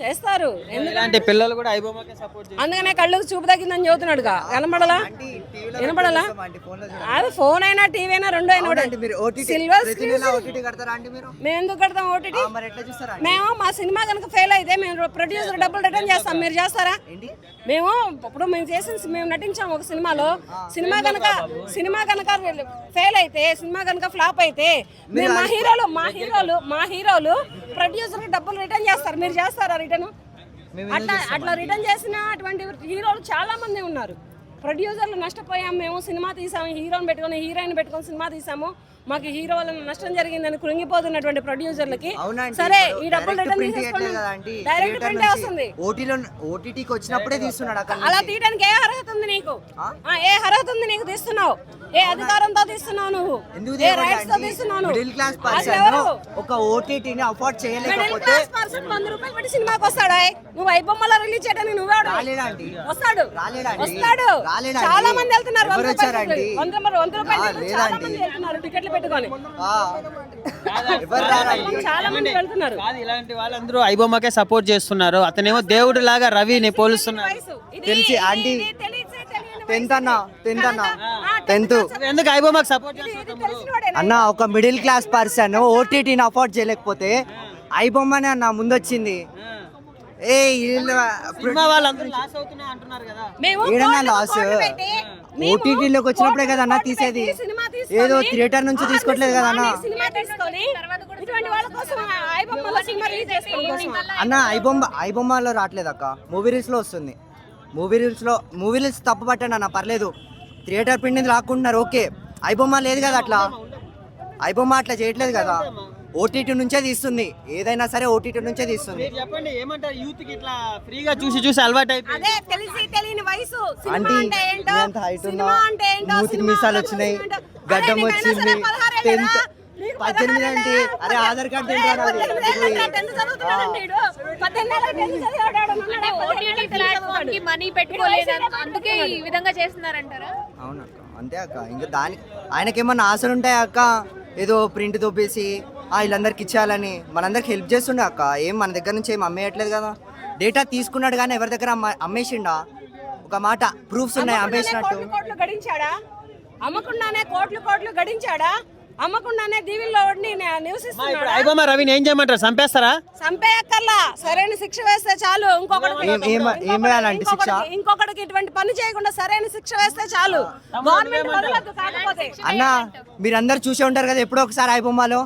చేస్తారు. ఎందుకు ఇలాంటి పిల్లలు కూడా ఐబొమ్మకే సపోర్ట్ చేస్తారు అందుకనే కళ్ళకు చూపు తగ్గిందని చెబుతున్నాడుగా. కనబడలా వినపడలా? అది ఫోన్ అయినా టీవీ అయినా రెండు అయినా సిల్వర్ మేము ఎందుకు కడతాం ఓటీటీ? మేము మా సినిమా కనుక ఫెయిల్ అయితే మేము ప్రొడ్యూసర్ డబ్బులు రిటర్న్ చేస్తాం. మీరు చేస్తారా? ఏంటి? మేము ఇప్పుడు మేము చేసిన మేము నటించాము ఒక సినిమాలో. సినిమా కనుక సినిమా కనుక ఫెయిల్ అయితే సినిమా కనుక ఫ్లాప్ అయితే మా హీరోలు మా హీరోలు మా హీరోలు ప్రొడ్యూసర్ డబ్బులు రిటర్న్ చేస్తారు. మీరు చేస్తారా రిటర్న్? అట్లా అట్లా రిటర్న్ చేసిన అటువంటి హీరోలు చాలా మంది ఉన్నారు. ప్రొడ్యూసర్లు నష్టపోయాం మేము సినిమా తీసాము హీరోని పెట్టుకొని హీరోయిన్ పెట్టుకొని సినిమా తీసాము. మాకు హీరో వల్ల నష్టం జరిగిందని కృంగిపోతున్నటువంటి ప్రొడ్యూసర్లకి సరే ఈ డబ్బులు రిటర్న్ తీసేసుకోండి. డైరెక్ట్ ప్రింటే వస్తుంది. ఓటీలో ఓటీటీకి వచ్చినప్పుడే తీస్తున్నాడు అక్కడ అలా. తీయడానికి ఏ అర్హత ఉంది నీకు? ఏ అర్హత ఉంది నీకు? తీస్తున్నావు. ఏ అధికారంతో తీస్తున్నావు నువ్వు? ఎందుకు ఏ రైట్స్తో తీస్తున్నావు? నువ్వు? మిడిల్ క్లాస్ పర్సన్ ఎవరు? ఒక ఓటీటీని అఫోర్డ్ మిడిల్ చేయలేకపోతే క్లాస్ పర్సన్ వంద రూపాయలు పెట్టి సినిమాకి వస్తాడా? నువ్వు ఐబొమ్మలో రిలీజ్ చేయడానికి నువ్వే రాలేడా అండి వస్తాడు. రాలేడండి. వస్తాడు. రాలేడండి. చాలా మంది వెళ్తున్నారు. వంద ఎవరు రూపాయలు వచ్చారండి? పెట్టి. వంద మరి వంద రూపాయలు ఆ, పెట్టి చాలా. మంది వెళ్తున్నారు టికెట్లు పెట్టుకొని. చాలా మంది వెళ్తున్నారు. కాదు ఇలాంటి వాళ్ళందరూ ఐబొమ్మకే సపోర్ట్ చేస్తున్నారు. అతనేమో దేవుడు లాగా రవిని పోలుస్తున్నారు తెలిసి ఇది- ఆంటీ ఇది తెలిసే తెలియని టెన్త్ అన్న టెన్త్ అన్న ఆ, టెన్త్. ఎందుకు ఐబొమ్మకి సపోర్ట్? అన్న ఒక మిడిల్ క్లాస్ పర్సన్ ఓటీటీని అఫోర్డ్ చేయలేకపోతే ఐబొమ్మనే అన్న ముందొచ్చింది. ఏ వీళ్ళు సినిమా వాళ్ళందరూ లాస్ అవుతున్నా అంటున్నారు కదా. మేము ఏడన్నా లాస్ ఓటీటీలోకి వచ్చినప్పుడే కదా అన్న తీసేది. ఏదో థియేటర్ నుంచి తీసుకోవట్లేదు కదా అన్న. సినిమాని సినిమా తీసుకొని ఇటువంటి వాళ్ళ కోసం ఐబొమ్మలో సినిమా రిలీజ్ చేసుకోవడం కోసం అన్న ఐబొమ్మ ఐబొమ్మలో రావట్లేదు అక్క. మూవీ రీల్స్లో వస్తుంది. మూవీ రీల్స్లో మూవీ రీల్స్ తప్పు పట్టండి అన్న పర్లేదు. థియేటర్ పిండి లాక్కుంటున్నారు ఓకే. ఐబొమ్మ లేదు కదా అట్లా? ఐబొమ్మ అట్లా చేయట్లేదు కదా? ఓటీటీ నుంచే తీస్తుంది. ఏదైనా సరే ఓటీటీ నుంచే తీస్తుంది. మీరు చెప్పండి ఏమంటారు? యూత్కి ఇట్లా ఫ్రీగా చూసి చూసి అలవాటు అదే తెలిసి తెలియని వయసు. సినిమా ఆంటీ, అంటే ఏంటో? నీ అంత height సినిమా ఉన్నా, అంటే ఏంటో? మూతికి సినిమా మీసాలు అంటే వచ్చినాయి, ఏంటో. గడ్డం వచ్చింది, పద్దెనిమిది అంటే? అరే, ఆధార్ కార్డు ఓటీటీ ప్లాట్ఫామ్కి మనీ పెట్టుకోలేదు అందుకే ఈ విధంగా చేస్తున్నారంటారా అవునక్క. అంతే అక్క ఇంకా దాని ఆయనకేమన్నా ఆశలు ఉంటాయి అక్క? ఏదో ప్రింట్ తోపేసి ఆ వీళ్ళందరికి ఇచ్చేయాలని? మనందరికి హెల్ప్ చేస్తుండే అక్క. ఏం మన దగ్గర నుంచి ఏం అమ్మేయట్లేదు కదా. డేటా తీసుకున్నాడు కానీ ఎవరి దగ్గర అమ్మ అమ్మేసిండా? ఒక మాట ప్రూఫ్స్ ఉన్నాయి అమ్మేసినట్టు. గడించాడా? అమ్మకుండానే కోట్లు కోట్లు గడించాడా? అమ్మకుండానే దీవిల్లో ఉండి నివసిస్తున్నాడా? రవిని ఏం చేయమంటారు? చంపేస్తారా? చంపేయక్కర్లా. సరైన శిక్ష వేస్తే చాలు. శిక్ష? ఇంకొకటికి- ఇటువంటి పని చేయకుండా సరైన శిక్ష వేస్తే చాలు. గవర్నమెంట్ కాకపోతే. అన్న మీరందరు చూసే ఉంటారు కదా ఎప్పుడో ఒకసారి ఐబొమ్మలో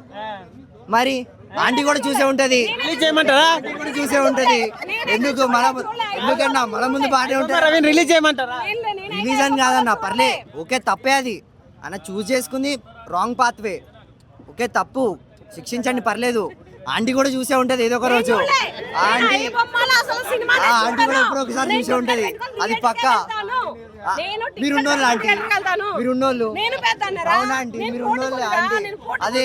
మరి ఆంటీ కూడా చూసే ఉంటది. రిలీజ్ చేయమంటారా? చూసే ఉంటది. ఎందుకు? మన ఎందుకన్నా? మన ముందు బాగానే రవిని రిలీజ్ చేయమంటారా? నేనైతే రిలీజన్ కాదన్న పర్లే ఓకే తప్పే అది. అన్న చూస్ చేసుకుంది. Wrong pathway. ఓకే తప్పు. శిక్షించండి పర్లేదు. ఆంటీ కూడా చూసే ఉంటది ఏదో ఒక రోజు. ఆంటీ ఆంటీ కూడా. ఎప్పుడో ఒకసారి చూసే ఉంటది. అది పక్కా. మీరున్నోళ్ళు ఆంటీ? అవునా ఆంటీ? మీరున్నోళ్ళు అదే.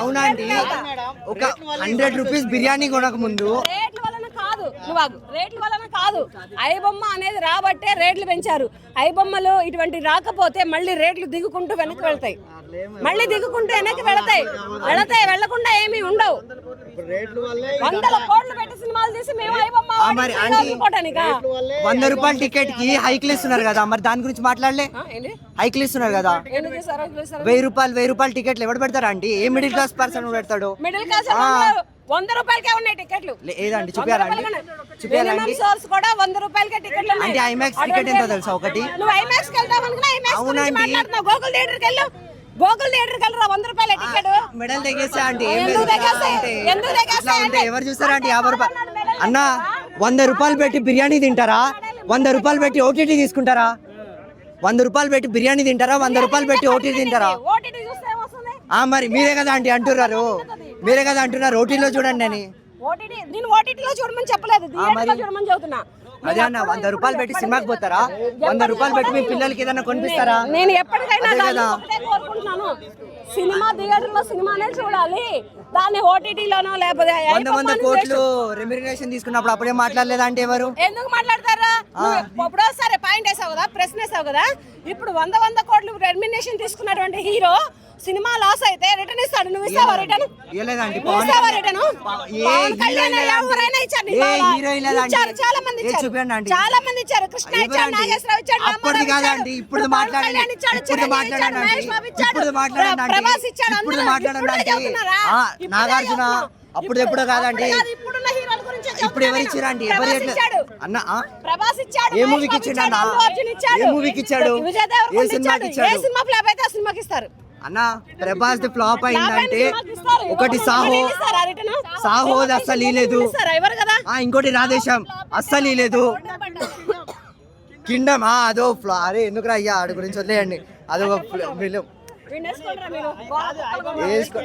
అవునా. ఒక హండ్రెడ్ రూపీస్ బిర్యానీ కొనక ముందు కాదు నువ్వు ఆగు. రేట్ల వలన కాదు. ఐబొమ్మ అనేది రాబట్టే రేట్లు పెంచారు. ఐబొమ్మలు ఇటువంటి రాకపోతే మళ్ళీ రేట్లు దిగుకుంటూ వెనక్కి వెళ్తాయి. మళ్ళీ దిగుకుంటూ వెనక్కి వెళతాయి. వెళతాయి. వెళ్ళకుండా ఏమీ ఉండవు. వందల కోట్లు పెట్టి సినిమాలు తీసి మేము ఐబొమ్మ? వంద రూపాయల టికెట్కి హైక్లు ఇస్తున్నారు కదా మరి దాని గురించి మాట్లాడలే? హైక్లు ఇస్తున్నారు కదా? వెయ్యి రూపాయలు వెయ్యి రూపాయల టికెట్లు ఎవరు పెడతారా ఆంటీ? ఏ మిడిల్ క్లాస్ పర్సన్ పెడతాడు? మిడిల్ క్లాస్ వంద రూపాయలకే ఉన్నాయి టికెట్లు. లే- ఏదండి? చూపించాలండి చూపించాలండి మినిమం సోర్స్ కూడా వంద రూపాయలకే టికెట్లు ఉన్నాయి. అంటే ఐమాక్స్ టికెట్ ఎంతో తెలుసా ఒకటి? నువ్వు ఐమాక్స్కి వెళ్తావు అనుకున్నా ఐమాక్స్ గురించి అవునండి. మాట్లాడుతున్నావు. గోకుల్ థియేటర్కి వెళ్ళు. గోకుల్ థియేటర్కి వెళ్ళరా? వంద రూపాయల టికెట్. మెడల్ తెగేస్తా ఎందుకు అంటే? ఎవరు చూస్తారా యాభై రూపాయలు అన్న వంద రూపాయలు పెట్టి బిర్యానీ తింటారా? వంద రూపాయలు పెట్టి ఓటీటీ తీసుకుంటారా? వంద రూపాయలు పెట్టి బిర్యానీ తింటారా? వంద రూపాయలు పెట్టి ఓటీటీ తింటారా? మరి మీరే కదా ఆంటీ అంటున్నారు. మీరే కదా అంటున్నారు ఓటీలో చూడండి అని. ఓటీటీ నేను ఓటీటీలో చూడమని చెప్పలేదు చూడమని అదే అన్న వంద రూపాయలు పెట్టి సినిమాకి పోతారా? వంద రూపాయలు పెట్టి మీ పిల్లలకి ఏదైనా కొనిపిస్తారా? నేను ఎప్పటికైనా దాన్ని. ఒకటే కోరుకుంటున్నాను. సినిమా సినిమానే చూడాలి. దాన్ని ఓటీటీలోనో లేకపోతే వంద వంద కోట్లు రెమ్యునరేషన్ తీసుకున్నప్పుడు అప్పుడే మాట్లాడలేదా అంటే ఎవరు? ఎందుకు మాట్లాడతారా? ఎప్పుడో సరే పాయింట్ వేసావు కదా ప్రశ్న వేసావు కదా ఇప్పుడు వంద వంద కోట్లు రెమ్యునేషన్ తీసుకున్నటువంటి హీరో సినిమా లాస్ అయితే రిటర్న్ ఇస్తాడు. నువ్వు ఇస్తావా రిటర్న్ ఇస్తావా రిటర్న్ ఎవరైనా ఇచ్చారు. ఇచ్చారు చాలా మంది ఇచ్చారు. చాలా మంది ఇచ్చారు. కృష్ణ ఇవ్వరండి. నాగేశ్వరరావు ఇచ్చాడు రామారావు కాదండి, ఇప్పుడు మాట్లాడండి. ఇచ్చాడు, ఇప్పుడు. ఇచ్చాడు, మహేష్ బాబు ఇచ్చాడు, ఇప్పుడు మాట్లాడండి. ప్రభాస్ ఇచ్చాడు ఇప్పుడు అందరూ ఇప్పుడే నాగార్జున. అప్పుడు ఎప్పుడో కాదండి. ఇప్పుడు ఎవరు నేను. ఎవరు అన్న? ప్రభాస్ ఇచ్చాడు ఏ మూవీకి ఇచ్చిండు అన్న? ఏ మూవీకి ఇచ్చాడు? ఏ సినిమాకి ఇచ్చాడు. సినిమా ఫ్లాప్ అయితే ఆ సినిమాకి ఇస్తారు అన్న ప్రభాస్ ది ఫ్లాప్ అయిందంటే. ఒకటి సాహో? సాహోది అస్సలు లేదు ఇంకోటి రాధేశం అస్సలు లేదు కిండమ్ ఆ అదో ఫ్లా అరే ఎందుకు అయ్యా ఆడి గురించి వదిలేయండి అదొక ఫిలిం. వేసుకో